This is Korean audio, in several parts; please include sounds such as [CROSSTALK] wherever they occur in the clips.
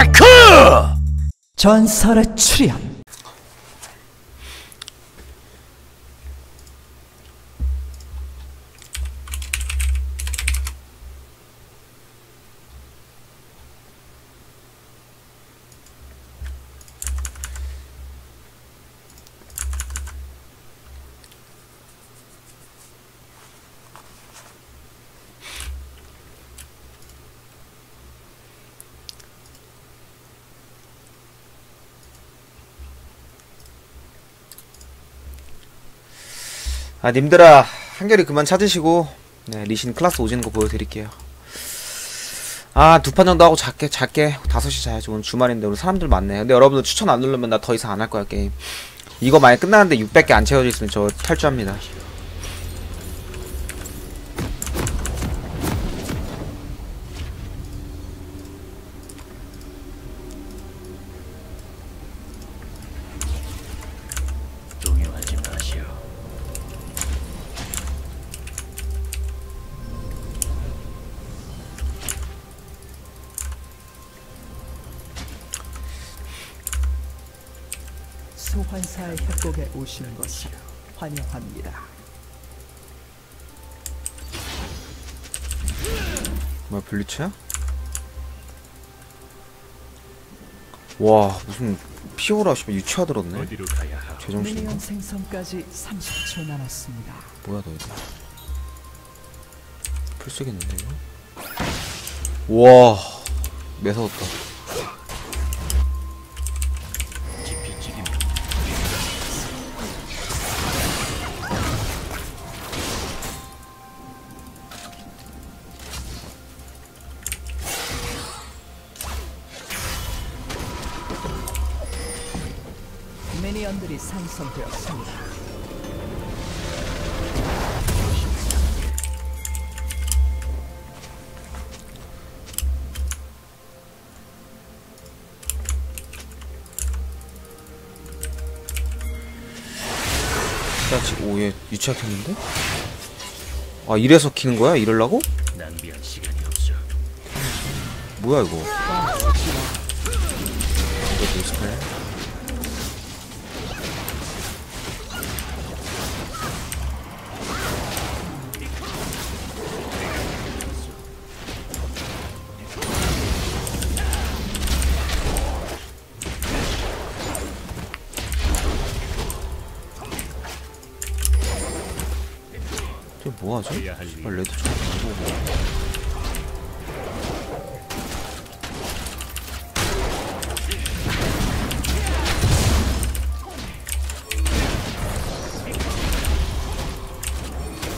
데크! 전설의 출현 아 님들아 한결이 그만 찾으시고 네 리신 클라스 오지는 거 보여드릴게요. 아 두 판 정도 하고 잘게 잘게 5시 자야지. 오늘 주말인데 오늘 사람들 많네. 근데 여러분들 추천 안 누르면 나 더 이상 안 할 거야 게임. 이거 만약 끝나는데 600개 안 채워져 있으면 저 탈주합니다 오시는 것을 환영합니다 뭐야 블리츠야? 와 무슨 피오라 씨발 유치하 들었네 어디로 가야 하오? 제정신인가? 미니언 생성까지 30초 남았습니다 뭐야 너 이거 풀 쓰겠는데 이거? 우와 매서웠다 미니언들이 지금 오얘 유치하 켰는데? 아 이래서 키는 거야? 이럴라고? 낭비할 시간이 없어. 뭐야 이거 이거 노스칼 저 일. 씨발 레드 좀 보고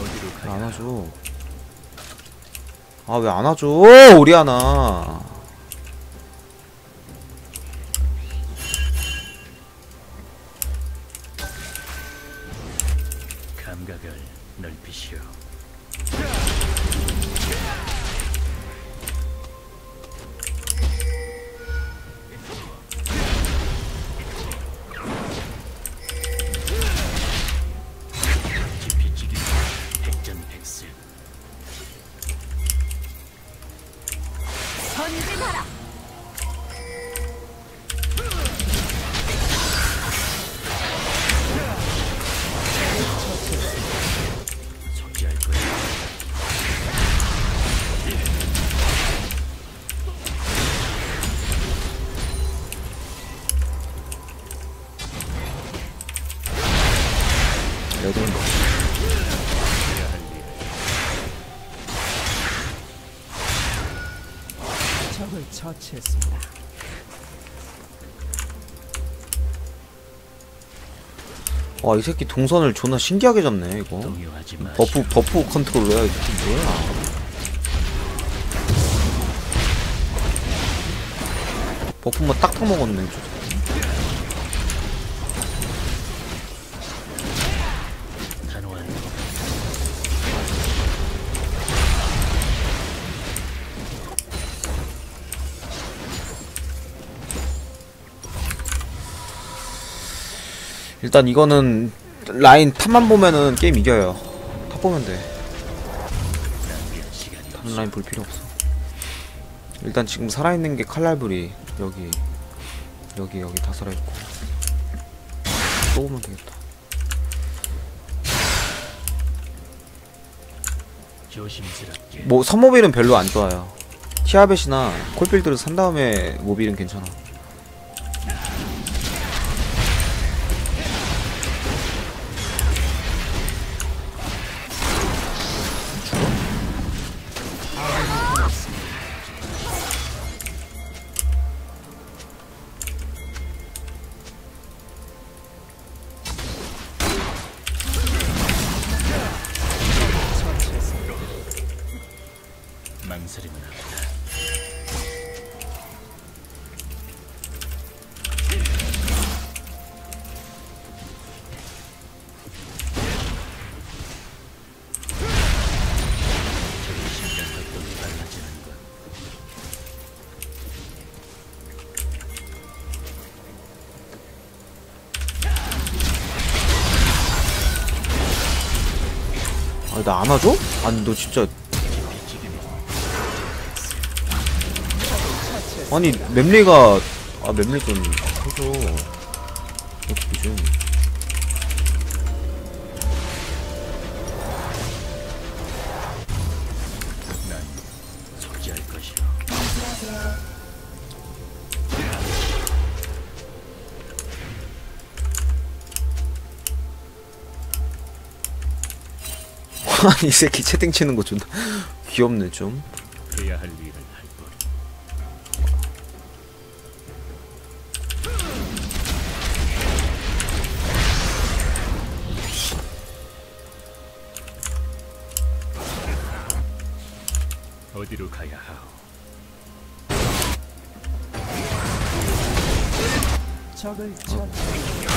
어디로 가야 안 와줘. 아, 왜안 와줘? 우리 하나. 적을 처치했습니다 와, 이 새끼 동선을 존나 신기하게 잡네, 이거. 버프, 버프 컨트롤러야, 이 새끼 뭐야. 버프만 딱딱 먹었네, 저 일단 이거는 라인 탑만 보면은 게임 이겨요. 탑 보면 돼. 다른 라인 볼 필요 없어. 일단 지금 살아있는 게 칼날불이 여기 여기 여기 다 살아있고 또 오면 되겠다 뭐 선모빌은 별로 안 좋아요 티아벳이나 콜빌드를 산 다음에 모빌은 괜찮아 나 안아줘? 아니 너 진짜. 아니 맵리가 아 맵리 좀 해줘. 어떻게 좀 아니 [LAUGHS] 이 새끼 채팅 치는 거 존나 귀엽네 좀 해야 할 일을 할 뿐. 어디로 가야 하오? 적을 처치했습니다.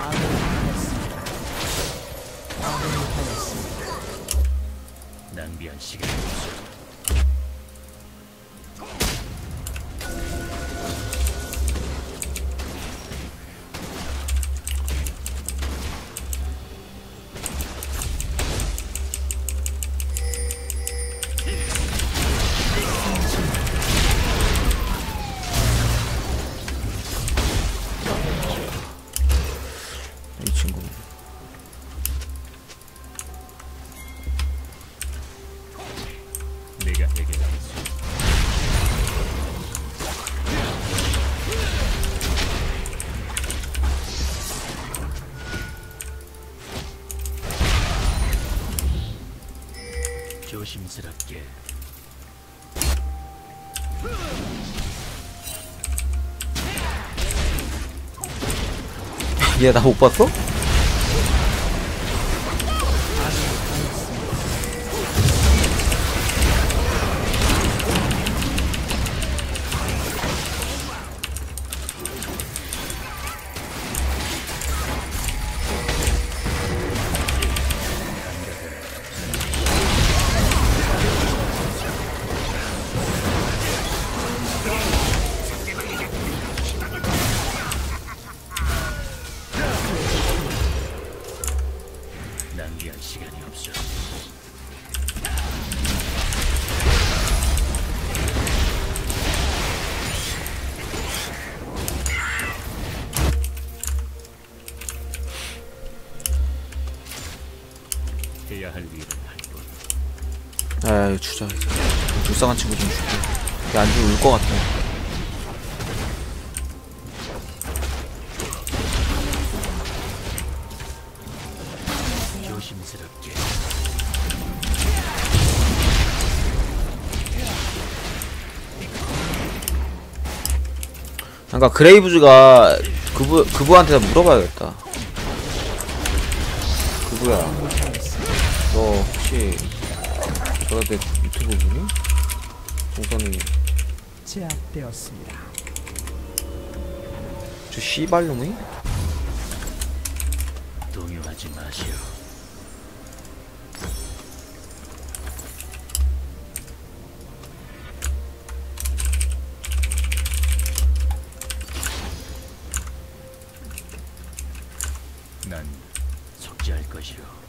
아군이 당했습니다. 아군이 당했습니다. 낭비한 시간이 없어. 조심스럽게 얘 나 못 봤어? 뿐. 아 주자 이제 불쌍한 친구 좀 줄게 얘안 주면 울것 같아 조심스럽게 그러니까 그레이브즈가 그부 그부한테 물어봐야겠다. 그부야, 너 혹시 저한테 유튜브 보니? 동선이 제압되었습니다. 저 씨발놈이? 동요하지 마시오. 난 속지할 것이오.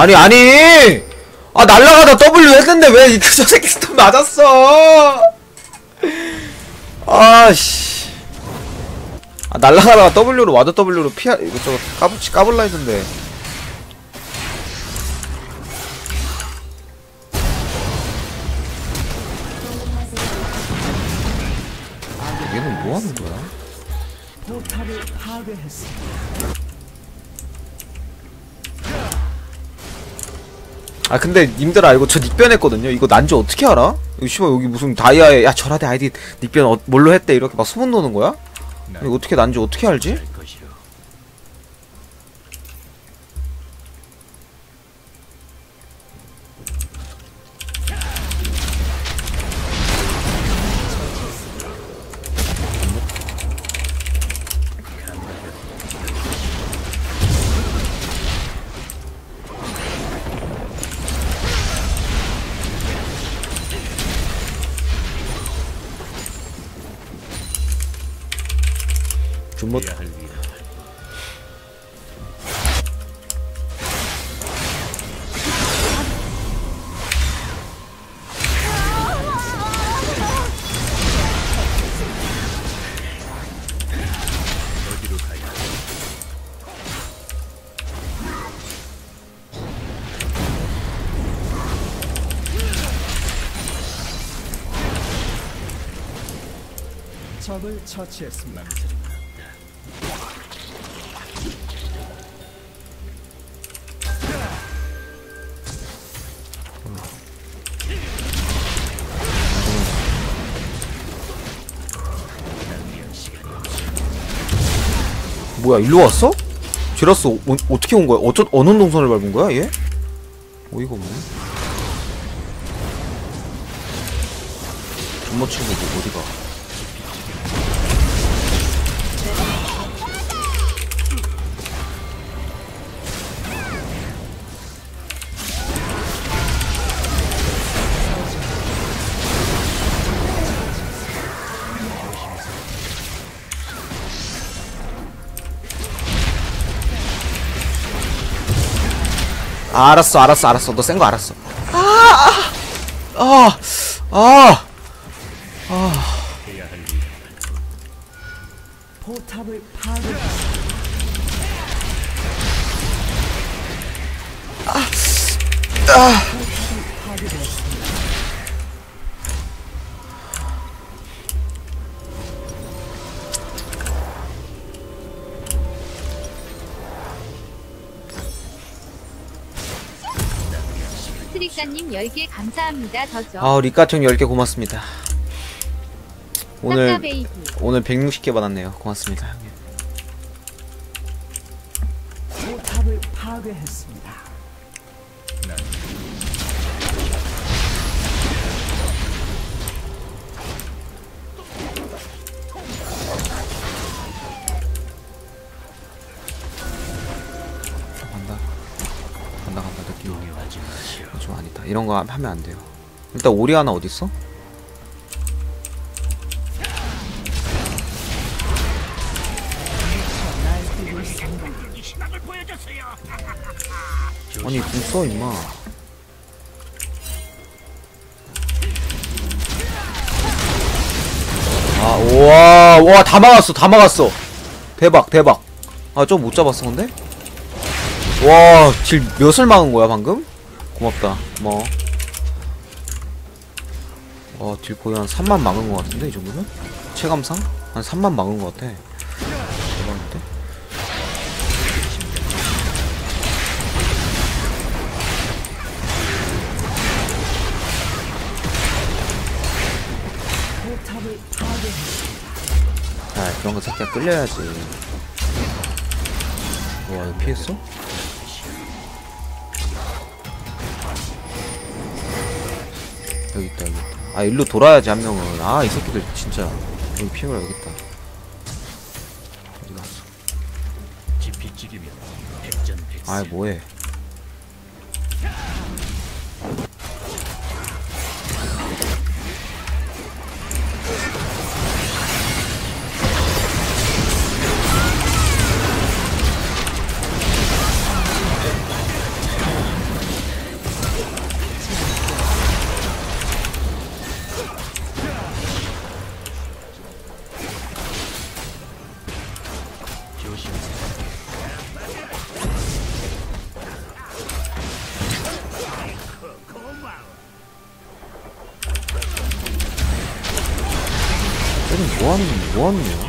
아니 아니. 아 날라가다 W 했는데 왜저 새끼 스톱 맞았어? 아씨. 아 날라가다가 W로 와드 W로 피하 이것저것 까불치 까불라 했는데 아 근데 님들 알고 저 닉변 했거든요 이거 난지 어떻게 알아? 이거 씨발 여기 무슨 다이아에 야 절하대 아이디 닉변 어, 뭘로 했대 이렇게 막 소문 노는 거야? 이거 어떻게 난지 어떻게 알지? 적을 처치했습니다. 뭐야 일로 왔어? 지라스 어, 어떻게 온 거야? 어쩌 어느 동선을 밟은 거야 얘? 어이가 없네. 존모 친구 뭐 어디가? 아, 알았어 알았어 알았어. 너 센 거 알았어. 아, 아, 아, 아. 일을 포탑을 파괴했습 10개 감사합니다. 더죠. 아 리카청 10개 고맙습니다. 오늘. 오늘 160개 받았네요. 고맙습니다. 형님. 포탑을 파괴했습니다. 이런 거 하면 안 돼요. 일단 오리 하나 어디 있어? 아니 궁써 임마. 아, 우와, 와, 다 막았어, 다 막았어. 대박, 대박. 아, 좀 못 잡았어, 근데? 와, 질 몇을 막은 거야, 방금? 고맙다, 고마워. 와, 딜 거의 한 3만 막은 거 같은데, 이 정도면? 체감상? 한 3만 막은 거 같아. 대박인데? 야, 그런 거 새끼야 끌려야지. 와, 이거 피했어? 여기 있다, 여기 있다. 아, 일로 돌아야지, 한 명은. 아, 이 새끼들 진짜. 여기 피해라, 여기 있다. 어디 갔어? 지피 찍이면 백전백승. 아이, 뭐해. 뭐하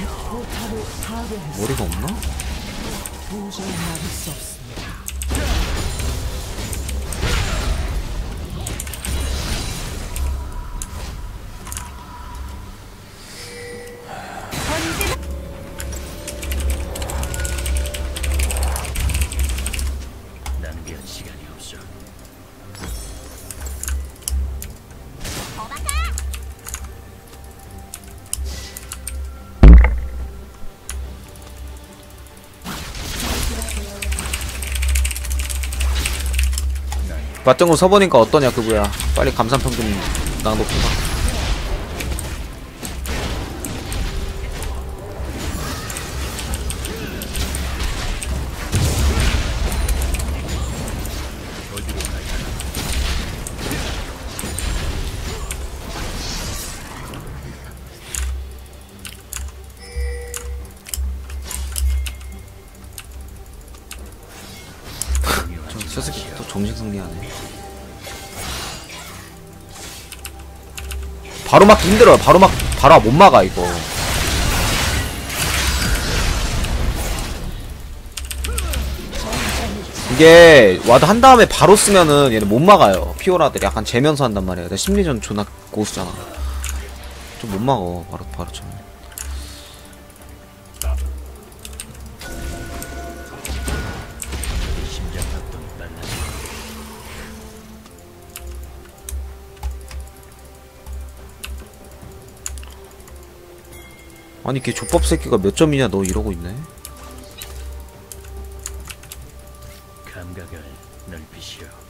거 서보니까 어떠냐 그거야. 빨리 감상평 좀 낭독해봐 또 정신승리하네. 바로 막기 힘들어요. 바로 막 바로 못 막아 이거. 이게 와드 한 다음에 바로 쓰면은 얘는 못 막아요. 피오라들이 약간 재면서 한단 말이야 내 심리전 존나 고수잖아. 좀 못 막어 바로 바로 쳐심 아니 걔 족밥 새끼가 몇 점이냐 너 이러고 있네 감각을 넓히시오.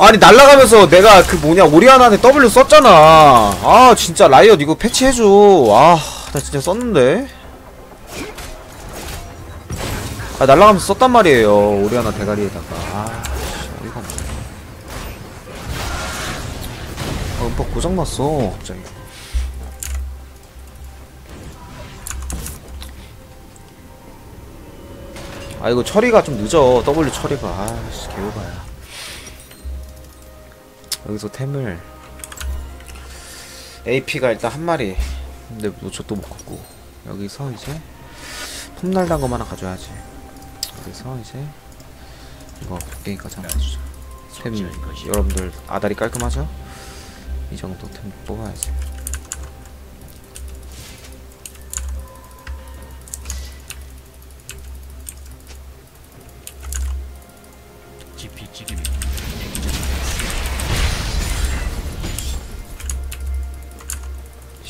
아니 날라가면서 내가 그 뭐냐 오리아나한테 W 썼잖아. 아 진짜 라이엇 이거 패치해줘. 아 나 진짜 썼는데. 아 날라가면서 썼단 말이에요 오리아나 대가리에다가. 아 씨, 어이가 없네 아 음파 고장났어 갑자기. 아 이거 처리가 좀 늦어 W 처리가. 아씨 개오바야 여기서 템을. AP가 일단 한 마리. 근데 노초도 못 갖고. 여기서 이제 폼날 단거 하나 가져야지. 여기서 이제 이거 곡괭이까지 한번 가주자 템. 여러분들 아다리 깔끔하죠? 이 정도 템 뽑아야지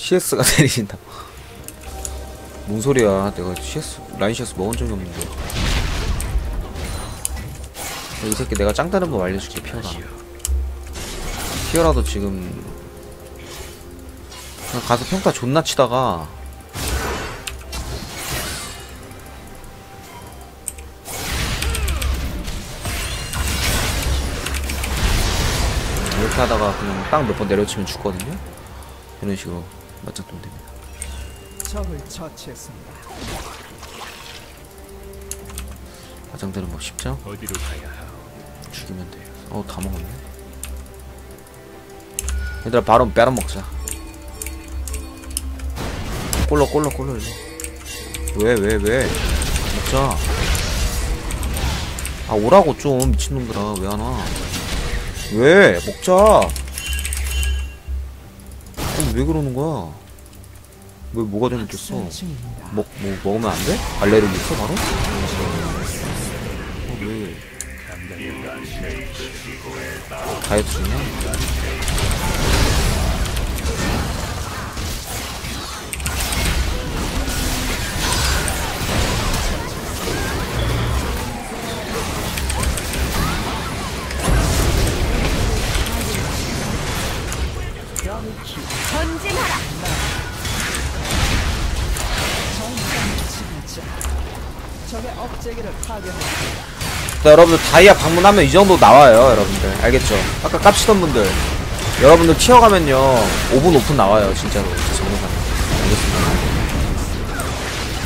CS가 내리신다 [LAUGHS] 뭔 소리야. 내가 CS 라인 CS 먹은 적이 없는데. 이 새끼 내가 짱 다른 법 알려줄게 피어라. 피어라도 지금 그냥 가서 평타 존나 치다가 이렇게 하다가 그냥 땅몇번 내려치면 죽거든요? 이런 식으로 맞짱뜨면 됩니다. 적을 처치했습니다. 맞짱뜨는 법 쉽죠? 어디로 가야 하오? 죽이면 돼요. 어 다 먹었네. 얘들아 바로 빼라 먹자. 꼴러 꼴러 꼴러 일로 왜 왜 왜? 먹자. 아 오라고 좀 미친놈들아. 왜 안 와? 왜? 먹자 아니, 왜 그러는 거야? 왜 뭐가 잘못됐어? 먹, 뭐, 먹으면 안 돼? 알레르기 있어, 바로? 어, 왜? 다이어트 중이야? 자, 여러분들 다이아 방문하면 이 정도 나와요, 여러분들. 알겠죠? 아까 깝치던 분들. 여러분들 튀어가면요, 5분 오픈 나와요, 진짜로. 정상. 알겠습니다.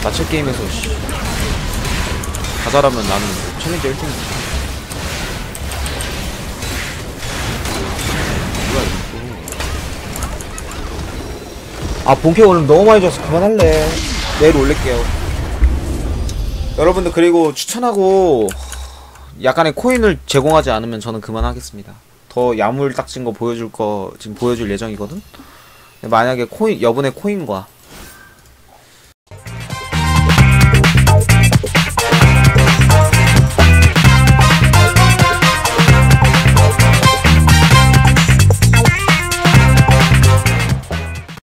마칠 게임에서, 씨. 다 잘하면 나는 챌린저 1등. 뭐야, 이거. 아, 본캐 오늘 너무 많이 줬어. 그만할래. 내일 올릴게요. 여러분들 그리고 추천하고 약간의 코인을 제공하지 않으면 저는 그만하겠습니다. 더 야물딱진 거 보여줄 거 지금 보여줄 예정이거든. 만약에 코인 여분의 코인과